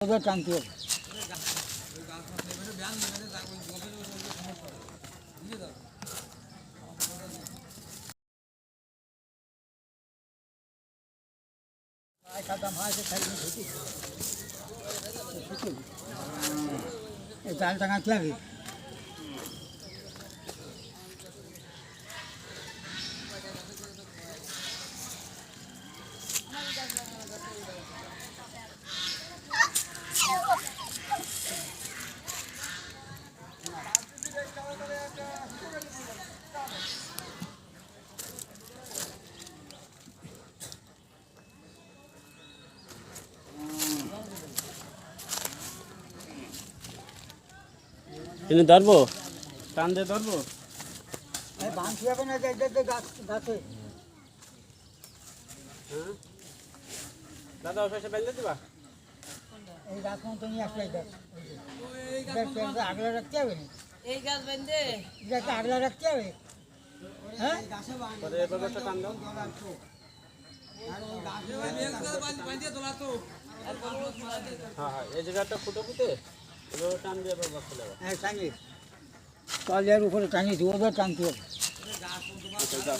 ওদের টানতে হবে এই জাল টাঙাতে হবে তিনি ধরবো? টান দিয়ে ধরবো? এই বাঁধতে হবে না যে- যে- যে গাছ গাছে। দাদা অফিসে বেঁধে দিবা? এই গাছ মতো নিয়ে আসলে এই গাছ দেখ, এটা আগলে রাখতে হবে এই গাছ বেঁধে। এটাকে আগলে রাখতে হবে? হ্যাঁ? টান দাও হ্যাঁ হ্যাঁ এই জায়গাটা ফুটো ফুটে? হ্যাঁ টাঙিয়ে। তলের উপরে টাঙিয়ে ওদের টানতে হবে। যাও